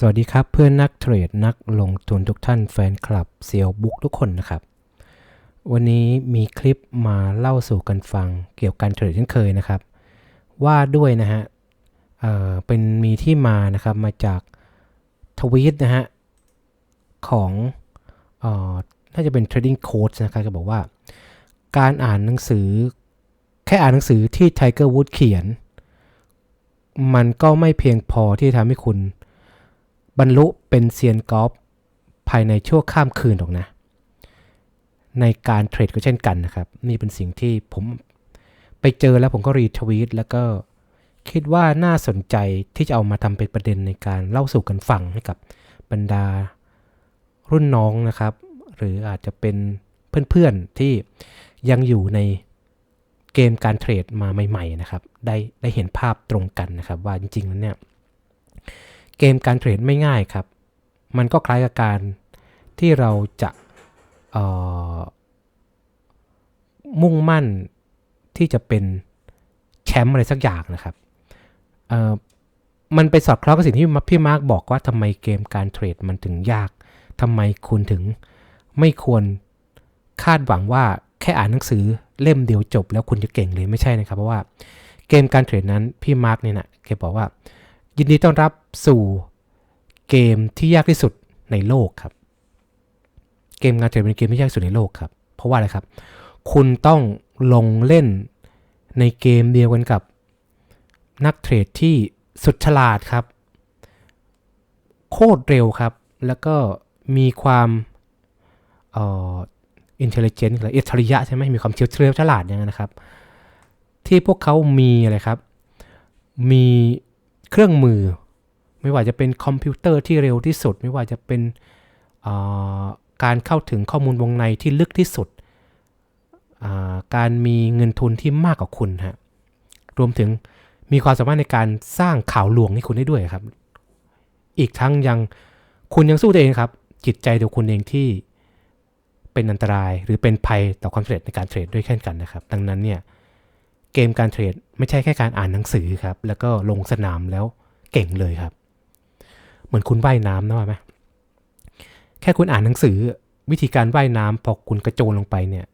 สวัสดีครับเพื่อนนักเทรดนักลงทุนทุกท่านแฟนคลับเซียวบุ๊กทุกคนนะครับ วันนี้มีคลิปมาเล่าสู่กันฟังเกี่ยวกับการเทรดเช่นเคยนะครับ ว่าด้วยนะฮะเอ่อเป็นมีที่มานะครับมาจากทวีตนะฮะของเอ่อน่าจะเป็น trading coach นะครับก็บอกว่า การอ่านหนังสือ แค่อ่านหนังสือที่ไทเกอร์วูดเขียน มันก็ไม่เพียงพอที่จะทำให้คุณ บรรลุเป็นเซียนกอล์ฟภายในชั่วข้ามคืนหรอกนะ ในการเทรดก็เช่นกันนะครับ นี่เป็นสิ่งที่ผมไปเจอแล้วผมก็รีทวีตแล้วก็คิดว่าน่าสนใจที่จะเอามาทำเป็นประเด็นในการเล่าสู่กันฟังให้กับบรรดารุ่นน้องนะครับ หรืออาจจะเป็นเพื่อนๆที่ยังอยู่ในเกมการเทรดมาใหม่ ๆ นะครับ ได้ได้เห็นภาพตรงกันนะครับ ว่าจริงๆแล้วเนี่ย เกมการเทรดไม่ง่ายครับ มันก็คล้ายกับการที่เราจะมุ่งมั่นที่จะเป็นแชมป์อะไรสักอย่างนะครับ มันไปสอดคล้องกับสิ่งที่พี่มาร์กบอกว่าทำไมเกมการเทรดมันถึงยากทำไมคุณถึงไม่ควรคาดหวังว่าแค่อ่านหนังสือเล่มเดียวจบ แล้วคุณจะเก่งเลยไม่ใช่นะครับ เพราะว่าเกมการเทรดนั้นพี่มาร์กเนี่ยนะแกบอกว่า ยินดีต้อนรับสู่เกมที่ยากที่สุดในโลกครับ เกมการเทรดเป็นเกมที่ยากที่สุดในโลกครับ เพราะว่าอะไรครับ คุณต้องลงเล่นในเกมเดียวกันกับนักเทรดที่สุดฉลาดครับ โคตรเร็วครับ แล้วก็มีความเอ่ออินเทลเจนต์หรืออัจฉริยะใช่ไหมมีความเฉียวเฉลียวฉลาดอย่างนั้นนะครับ ที่พวกเขามีอะไรครับ มีเครื่องมือ ไม่ว่าจะเป็นคอมพิวเตอร์ที่เร็วที่สุด ไม่ว่าจะเป็นการเข้าถึงข้อมูลวงในที่ลึกที่สุด การมีเงินทุนที่มากกว่าคุณฮะรวมถึงมีความสามารถในการสร้างข่าวลวงให้คุณได้ด้วยครับ อีกทั้งยังคุณยังสู้ตัวเองครับ จิตใจตัวคุณเองที่เป็นอันตรายหรือเป็นภัยต่อความสำเร็จในการเทรดด้วยเช่นกันนะครับ ดังนั้นเนี่ยเกมการเทรดไม่ใช่แค่การอ่านหนังสือครับ แล้วก็ลงสนามแล้วเก่งเลยครับ เหมือนคุณว่ายน้ำนะว่าไหมแค่คุณอ่านหนังสือวิธีการว่ายน้ำพอคุณกระโจนลงไปเนี่ย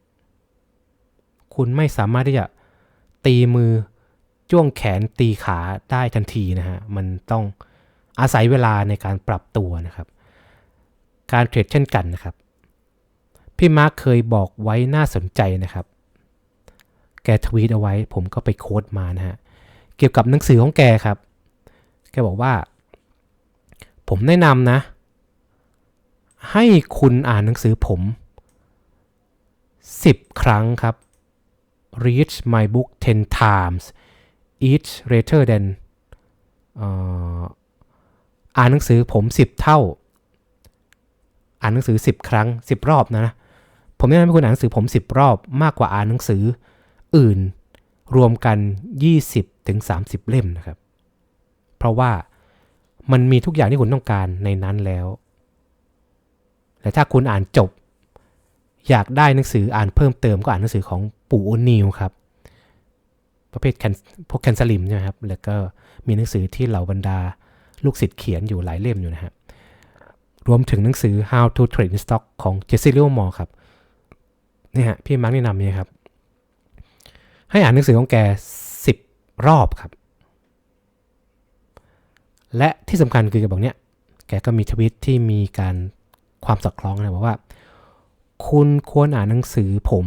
คุณไม่สามารถที่จะตีมือจ้วงแขนตีขาได้ทันทีนะฮะ มันต้องอาศัยเวลาในการปรับตัวนะครับ การเทรดเช่นกันนะครับ พี่มาร์คเคยบอกไว้น่าสนใจนะครับ แกทวีตเอาไว้ผมก็ไปโค้ดมานะฮะ เกี่ยวกับหนังสือของแกครับ แกบอกว่า ผมแนะนำนะ ให้คุณอ่านหนังสือผม 10 ครั้งครับ read my book 10 times each rather than อ่อานหนังสือผม 10 เท่า อ่านหนังสือ 10 ครั้ง 10 รอบนะ ผมแนะนำให้คุณอ่านหนังสือผม 10 รอบมากกว่าอ่านหนังสืออื่นรวมกัน 20ถึง30 เล่มนะครับ เพราะว่า มันมีทุกอย่างที่คุณต้องการในนั้นแล้ว และถ้าคุณอ่านจบ อยากได้หนังสืออ่านเพิ่มเติมก็อ่านหนังสือของปู่โอนิวครับ ประเภทแคนพวกแคนสลิมใช่ไหมครับ แล้วก็มีหนังสือที่เหล่าบรรดาลูกศิษย์เขียนอยู่หลายเล่มอยู่นะฮะรวมถึงหนังสือ How to Trade in Stock ของเจสซี่ลิโอมอร์ครับนี่ฮะพี่มาร์กแนะนำเนี่ยครับ ให้อ่านหนังสือของแก 10 รอบครับ และที่สำคัญคือแกบอกเนี่ยแกก็มีทวิตที่มีการความสอดคล้องนะบอกว่า คุณควรอ่านหนังสือผม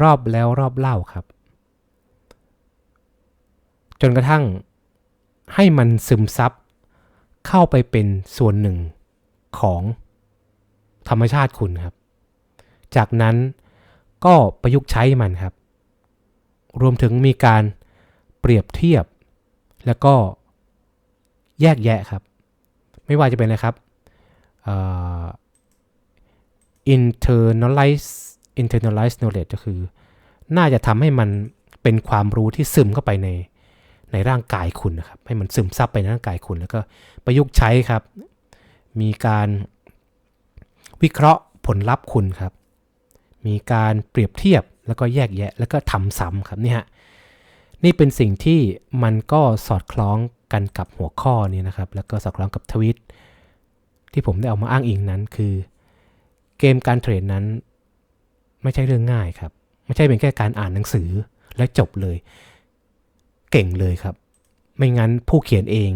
รอบแล้วรอบเล่าครับ จนกระทั่งให้มันซึมซับเข้าไปเป็นส่วนหนึ่งของธรรมชาติคุณครับ จากนั้นก็ประยุกต์ใช้มันครับ รวมถึงมีการเปรียบเทียบ แล้วก็ แยกแยะครับ ไม่ว่าจะเป็นอะไรครับ internalize internalize knowledge ก็คือ น่าจะทำให้มันเป็นความรู้ที่ซึมเข้าไปในในร่างกายคุณนะครับ ให้มันซึมซับไปในร่างกายคุณ แล้วก็ประยุกต์ใช้ครับ มีการวิเคราะห์ผลลัพธ์คุณครับ มีการเปรียบเทียบแล้วก็แยกแยะ แล้วก็ทำซ้ำครับนี่ฮะนี่เป็นสิ่งที่มันก็สอดคล้อง กันกับหัวข้อนี้นะครับ แล้วก็สอดคล้องกับทวิตที่ผมได้เอามาอ้างอิงนั้นคือ เกมการเทรดนั้น ไม่ใช่เรื่องง่ายครับ ไม่ใช่เป็นแค่การอ่านหนังสือและจบเลย เก่งเลยครับ ไม่งั้นผู้เขียนเอง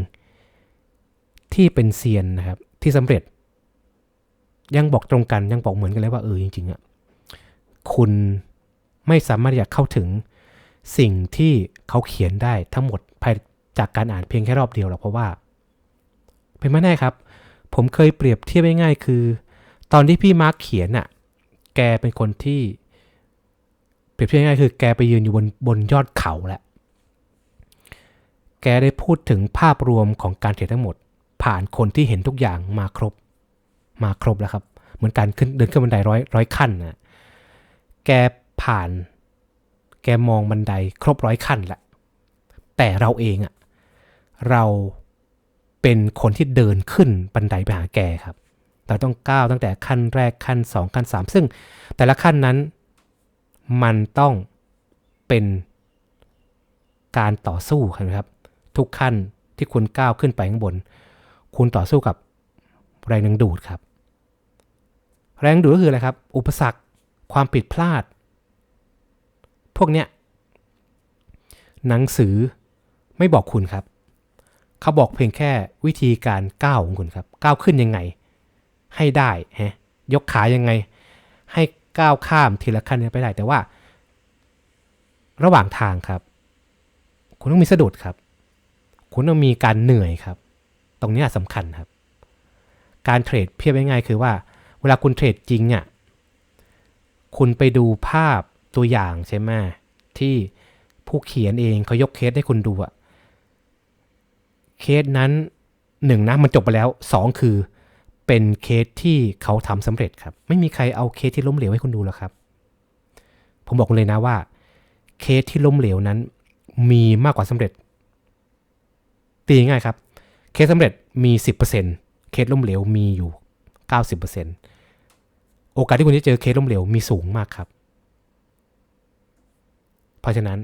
ที่เป็นเซียนนะครับ ที่สำเร็จ ยังบอกตรงกันยังบอกเหมือนกันเลยว่าเออจริงๆอะคุณไม่สามารถจะเข้าถึงสิ่งที่เขาเขียนได้ทั้งหมดภาย จากการอ่านเพียงแค่รอบเดียวหรอกเพราะว่า เป็นไม่แน่ครับ ผมเคยเปรียบเทียบง่ายๆคือ ตอนที่พี่มาร์คเขียนอะแกเป็นคนที่เปรียบเทียบง่ายๆคือ แกไปยืนอยู่บนบนยอดเขาแหละแกได้พูดถึงภาพรวมของการเทรดทั้งหมด ผ่านคนที่เห็นทุกอย่างมาครบ มาครบแล้วครับ เหมือนการขึ้นเดินขึ้นบันไดร้อยร้อยขั้นนะแกผ่าน แกมองบันไดครบร้อยขั้นแหละแต่เราเองอะ เราเป็นคนที่เดินขึ้นบันไดไปหาแกครับ เราต้องก้าวตั้งแต่ขั้นแรกขั้น 2 ขั้น 3 ซึ่งแต่ละขั้นนั้นมันต้องเป็นการต่อสู้ครับ ทุกขั้นที่คุณก้าวขึ้นไปข้างบน คุณต่อสู้กับแรงดึงดูดครับ แรงดึงดูดก็คืออะไรครับ อุปสรรคความผิดพลาด พวกเนี้ยหนังสือไม่บอกคุณครับ เขาบอกเพียงแค่วิธีการก้าวของคุณครับ ก้าวขึ้นยังไง ให้ได้ฮะยกขายังไง ให้ก้าวข้ามทีละขั้นไปได้แต่ว่า ระหว่างทางครับ คุณต้องมีสะดุดครับ คุณต้องมีการเหนื่อยครับ ตรงนี้สำคัญครับ การเทรดเพียบง่ายๆคือว่า เวลาคุณเทรดจริงอะคุณไปดูภาพตัวอย่างใช่ไหมที่ผู้เขียนเองเขายกเคสให้คุณดูอะ เคสนั้นหนึ่งนะมันจบไปแล้วสองคือเป็นเคสที่เขาทำสำเร็จครับ ไม่มีใครเอาเคสที่ล้มเหลวให้คุณดูหรอกครับ ผมบอกคุณเลยนะว่า เคสที่ล้มเหลวนั้น มีมากกว่าสำเร็จ ตีง่ายครับ เคสสำเร็จมี 10%เคสล้มเหลวมีอยู่ 90%โอกาสที่คุณจะเจอเคสล้มเหลวมีสูงมากครับ เพราะฉะนั้น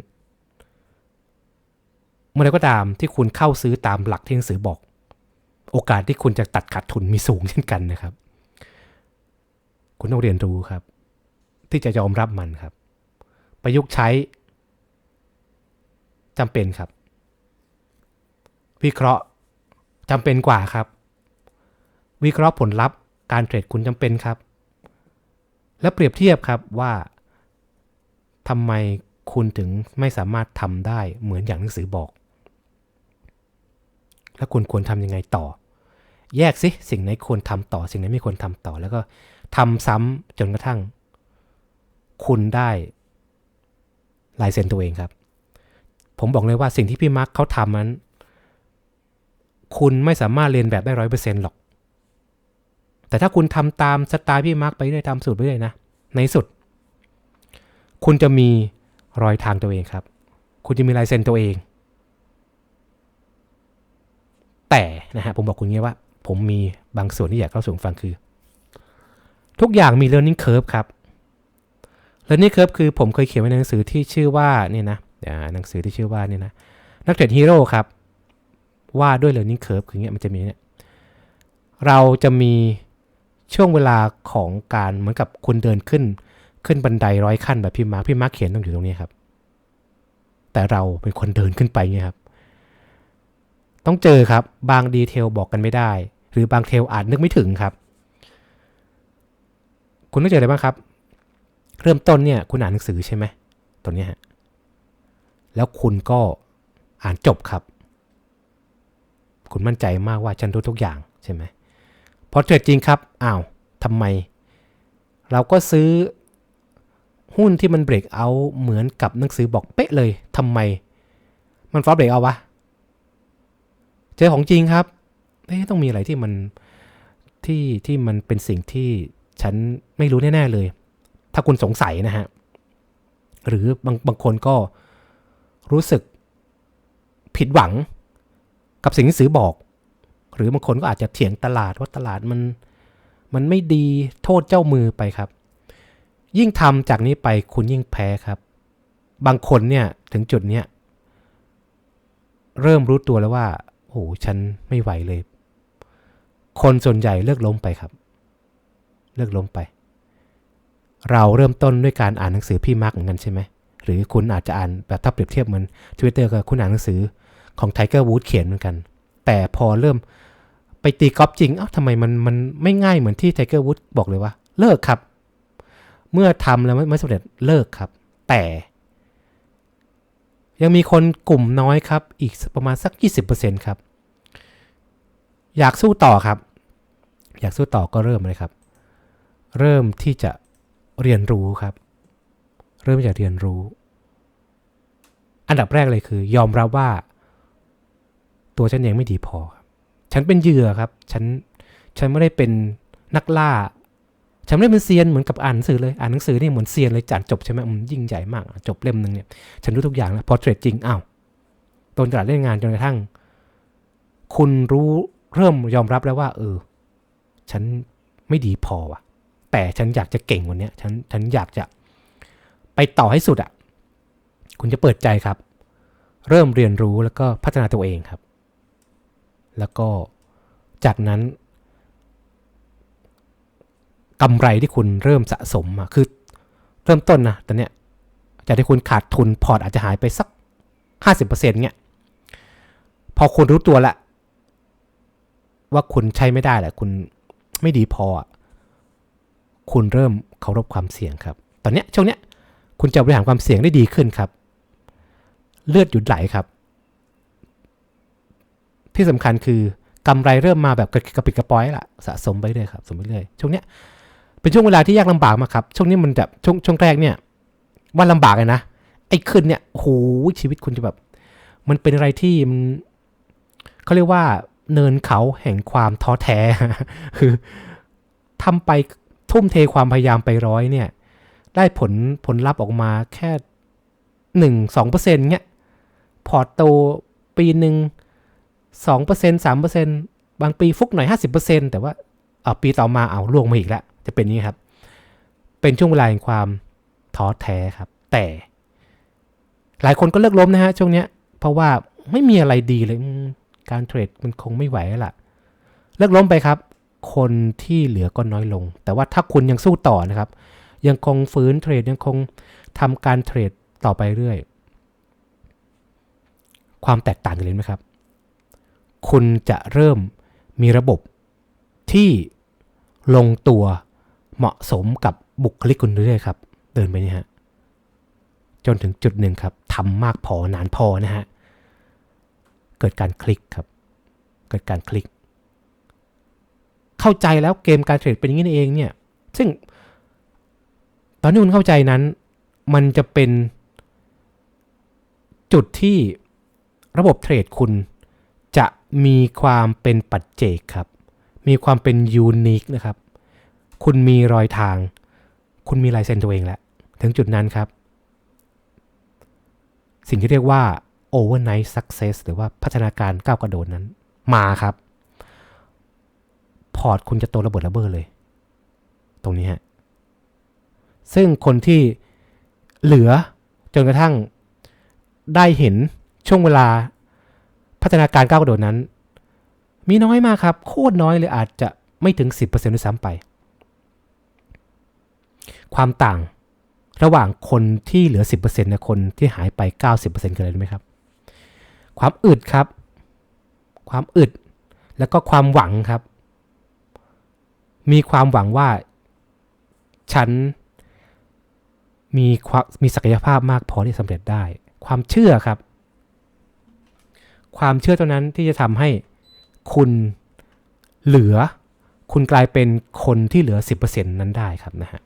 เมื่อไรก็ตามที่คุณเข้าซื้อตามหลักที่หนังสือบอก โอกาสที่คุณจะตัดขาดทุนมีสูงเช่นกันนะครับ คุณต้องเรียนรู้ครับ ที่จะยอมรับมันครับ ประยุกต์ใช้จำเป็นครับ วิเคราะห์จำเป็นกว่าครับ วิเคราะห์ผลลัพธ์การเทรดคุณจำเป็นครับ และเปรียบเทียบครับว่าทำไมคุณถึงไม่สามารถทำได้เหมือนอย่างหนังสือบอก แล้วคุณควรทำยังไงต่อ แยกสิสิ่งไหนควรทำต่อ สิ่งไหนไม่ควรทำต่อ แล้วก็ทำซ้ำจนกระทั่ง คุณได้ลายเซ็นตัวเองครับ ผมบอกเลยว่าสิ่งที่พี่มาร์คเขาทำนั้น คุณไม่สามารถเรียนแบบได้ร้อยเปอร์เซ็นต์หรอก แต่ถ้าคุณทำตามสไตล์พี่มาร์คไปเรื่อยตามสูตรไปเรื่อยนะ ในสุด คุณจะมีรอยทางตัวเองครับ คุณจะมีลายเซ็นตัวเอง แต่นะฮะผมบอกคุณงี้ว่า ผมมีบางส่วนที่อยากเข้าสู่ฟังคือ ทุกอย่างมี learning curve ครับ learning curve คือผมเคยเขียนไว้ในหนังสือที่ชื่อว่าเนี่ยนะหนังสือที่ชื่อว่าเนี่ยนะนักเทรดฮีโร่ครับว่าด้วย learning curve คือเงี้ยมันจะมีเนี่ยเราจะมีช่วงเวลาของการเหมือนกับคุณเดินขึ้น ขึ้นบันไดร้อยขั้นแบบพี่มาร์คพี่มาร์คเขียนต้องอยู่ตรงนี้ครับ แต่เราเป็นคนเดินขึ้นไปเงี้ยครับ ต้องเจอครับบางดีเทลบอกกันไม่ได้ หรือบางเทลอาจนึกไม่ถึงครับ คุณต้องเจออะไรบ้างครับ เริ่มต้นเนี่ยคุณอ่านหนังสือใช่ไหมตัวนี้ฮะแล้วคุณก็อ่านจบครับ คุณมั่นใจมากว่าฉันรู้ทุกอย่างใช่ไหมพอเทรดจริงครับอ้าวทำไม เราก็ซื้อหุ้นที่มันเบรกเอาเหมือนกับหนังสือบอกเป๊ะเลยทำไม มันฟอสเบรกเอาวะ เจอของจริงครับเอ๊ต้องมีอะไรที่มันที่ที่มันเป็นสิ่งที่ฉันไม่รู้แน่ ๆ เลย ถ้าคุณสงสัยนะฮะ หรือบางบางคนก็รู้สึกผิดหวังกับสิ่งที่สื่อบอก หรือบางคนก็อาจจะเถียงตลาดว่าตลาดมันมันไม่ดีโทษเจ้ามือไปครับ ยิ่งทำจากนี้ไปคุณยิ่งแพ้ครับ บางคนเนี่ยถึงจุดเนี้ยเริ่มรู้ตัวแล้วว่า หฉันไม่ไหวเลย คนส่วนใหญ่เลิกล้มไปครับ เลิกล้มไป เราเริ่มต้นด้วยการอ่านหนังสือพี่มาร์กเหมือนกันใช่ไหมหรือคุณอาจจะอ่านแบบถ้าเปรียบเทียบเหมือน Twitter ก็คุณอ่านหนังสือของไทเกอร์วูดเขียนเหมือนกัน แต่พอเริ่มไปตีกอล์ฟจริงเอ้าทำไมมันมันไม่ง่ายเหมือนที่ไทเกอร์วูดบอกเลยว่า เลิกครับ เมื่อทำแล้วไม่ไม่สำเร็จเลิกครับ แต่ ยังมีคนกลุ่มน้อยครับ อีกประมาณสัก 20%ครับ อยากสู้ต่อครับ อยากสู้ต่อก็เริ่มเลยครับ เริ่มที่จะเรียนรู้ครับ เริ่มจากเรียนรู้ อันดับแรกเลยคือ ยอมรับว่า ตัวฉันเองไม่ดีพอครับฉันเป็นเหยื่อครับ ฉัน ฉันไม่ได้เป็นนักล่า ฉันไม่ได้เป็นเซียนเหมือนกับอ่านหนังสือเลย อ่านหนังสือนี่เหมือนเซียนเลยจานจบใช่ไหมอืมยิ่งใหญ่มาก จบเล่มหนึ่งเนี่ย ฉันรู้ทุกอย่างแล้ว พอเทรดจริงอ้าวตนตลาดเล่นงานจนกระทั่ง คุณรู้เริ่มยอมรับแล้วว่า เออ ฉันไม่ดีพอว่ะ แต่ฉันอยากจะเก่งกวันนี้ฉัน ฉันอยากจะไปต่อให้สุดอะ คุณจะเปิดใจครับ เริ่มเรียนรู้แล้วก็พัฒนาตัวเองครับ แล้วก็จากนั้น กำไรที่คุณเริ่มสะสมอะคือเริ่มต้นนะตอนเนี้ยจากที่คุณขาดทุนพอร์ตอาจจะหายไปสัก 50%เงี้ยพอคุณรู้ตัวละ ว่าคุณใช้ไม่ได้แหละคุณไม่ดีพอ คุณเริ่มเคารพความเสี่ยงครับ ตอนเนี้ยช่วงเนี้ยคุณจะบริหารความเสี่ยงได้ดีขึ้นครับ เลือดหยุดไหลครับ ที่สำคัญคือกำไรเริ่มมาแบบกระปิดกระปอยละสะสมไปเรื่อยครับสมไปเรื่อยช่วงเนี้ย เป็นช่วงเวลาที่ยากลำบากมากครับ ช่วงนี้มันแบบช่วงช่วงแรกเนี่ยว่าลำบากเลยนะ ไอ้ขึ้นเนี่ยโหชีวิตคุณจะแบบ มันเป็นอะไรที่มันเขาเรียกว่าเนินเขาแห่งความท้อแท้ คือทำไปทุ่มเทความพยายามไปร้อยเนี่ย ได้ผลผลลัพธ์ออกมาแค่หนึ่งสองเปอร์เซ็นต์เงี้ย พอร์ตโตปีหนึ่งสองเปอร์เซ็นต์สามเปอร์เซ็นต์บางปีฟุกหน่อยห้าสิบเปอร์เซ็นต์แต่ว่าเอาปีต่อมาเอาล่วงมาอีกแล้ว จะเป็นนี้ครับ เป็นช่วงเวลาแห่งความท้อแท้ครับ แต่ หลายคนก็เลิกล้มนะฮะช่วงเนี้ย เพราะว่าไม่มีอะไรดีเลย การเทรดมันคงไม่ไหวแล้วล่ะ เลิกล้มไปครับ คนที่เหลือก็น้อยลง แต่ว่าถ้าคุณยังสู้ต่อนะครับ ยังคงฟื้นเทรดยังคงทำการเทรดต่อไปเรื่อยความแตกต่างกันเลยไหมครับ คุณจะเริ่มมีระบบที่ลงตัว เหมาะสมกับบุคลิกคุณเรื่อยๆครับเดินไปนี่ฮะจนถึงจุดหนึ่งครับทำมากพอนานพอนะฮะเกิดการคลิกครับ เกิดการคลิก เข้าใจแล้วเกมการเทรดเป็นอย่างนี้เองเนี่ย ซึ่งตอนที่คุณเข้าใจนั้น มันจะเป็นจุดที่ระบบเทรดคุณจะมีความเป็นปัจเจกครับ มีความเป็นยูนิคนะครับ คุณมีรอยทาง คุณมีลายเซ็นตัวเองแล้วถึงจุดนั้นครับ สิ่งที่เรียกว่า overnight success หรือว่าพัฒนาการก้าวกระโดดนั้น มาครับ พอร์ตคุณจะโตระเบิดระเบ้อเลย ตรงนี้ฮะ ซึ่งคนที่เหลือจนกระทั่งได้เห็นช่วงเวลาพัฒนาการก้าวกระโดดนั้น มีน้อยมากครับ โคตรน้อยเลยอาจจะไม่ถึง 10%ด้วยซ้ำไป ความต่างระหว่างคนที่เหลือ 10%นะคนที่หายไป 90%คืออะไรรู้ไหมครับ ความอึดครับ ความอึด แล้วก็ความหวังครับ มีความหวังว่า ฉันมีความมีศักยภาพมากพอที่สำเร็จได้ ความเชื่อครับ ความเชื่อตัวนั้นที่จะทำให้คุณเหลือ คุณกลายเป็นคนที่เหลือ 10%นั้นได้ครับนะฮะ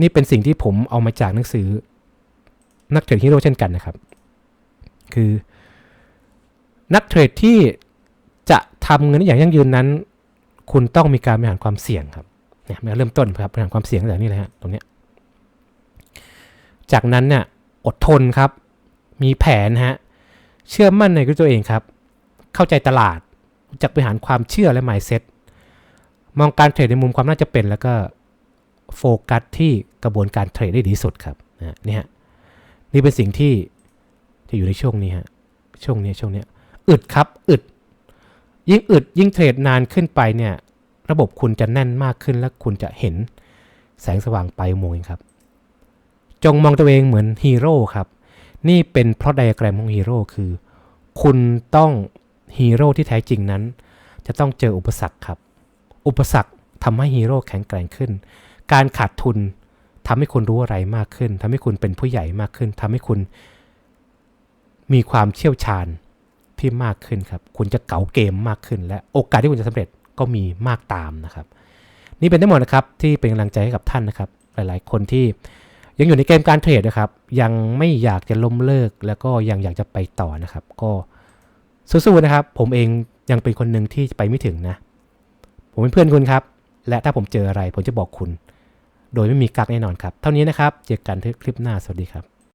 นี่เป็นสิ่งที่ผมเอามาจากหนังสือ นักเทรดฮีโร่เช่นกันนะครับ คือ นักเทรดที่จะทำเงินอย่างยั่งยืนนั้น คุณต้องมีการบริหารความเสี่ยงครับเนี่ยเริ่มต้นครับบริหารความเสี่ยงตั้งแต่นี้เลยฮะตรงเนี้ยจากนั้นเนี่ยอดทนครับ มีแผนฮะเชื่อมั่นในตัวเองครับ เข้าใจตลาดจักบริหารความเชื่อและ mindset มองการเทรดในมุมความน่าจะเป็นแล้วก็ โฟกัสที่กระบวนการเทรดได้ดีสุดครับนะนี่ฮะนี่เป็นสิ่งที่จะอยู่ในช่วงนี้ฮะช่วงนี้ช่วงเนี้ยอึดครับอึด ยิ่งอึดยิ่งเทรดนานขึ้นไปเนี่ยระบบคุณจะแน่นมากขึ้นและคุณจะเห็นแสงสว่างปลายอุโมงค์ครับ จงมองตัวเองเหมือนฮีโร่ครับ นี่เป็นเพราะไดอะแกรมของฮีโร่คือ คุณต้องฮีโร่ที่แท้จริงนั้น จะต้องเจออุปสรรคครับ อุปสรรคทำให้ฮีโร่แข็งแกร่งขึ้น การขาดทุนทำให้คุณรู้อะไรมากขึ้นทำให้คุณเป็นผู้ใหญ่มากขึ้นทำให้คุณมีความเชี่ยวชาญที่มากขึ้นครับ คุณจะเก๋าเกมมากขึ้น และโอกาสที่คุณจะสำเร็จก็มีมากตามนะครับ นี่เป็นทั้งหมดนะครับที่เป็นกำลังใจให้กับท่านนะครับ หลายๆ คนที่ยังอยู่ในเกมการเทรดนะครับ ยังไม่อยากจะล้มเลิก แล้วก็ยังอยากจะไปต่อนะครับ ก็สู้ๆนะครับ ผมเองยังเป็นคนหนึ่งที่ไปไม่ถึงนะ ผมเป็นเพื่อนคุณครับ และถ้าผมเจออะไรผมจะบอกคุณ โดยไม่มีกักแน่นอนครับ เท่านี้นะครับ เจอกันที่คลิปหน้า สวัสดีครับ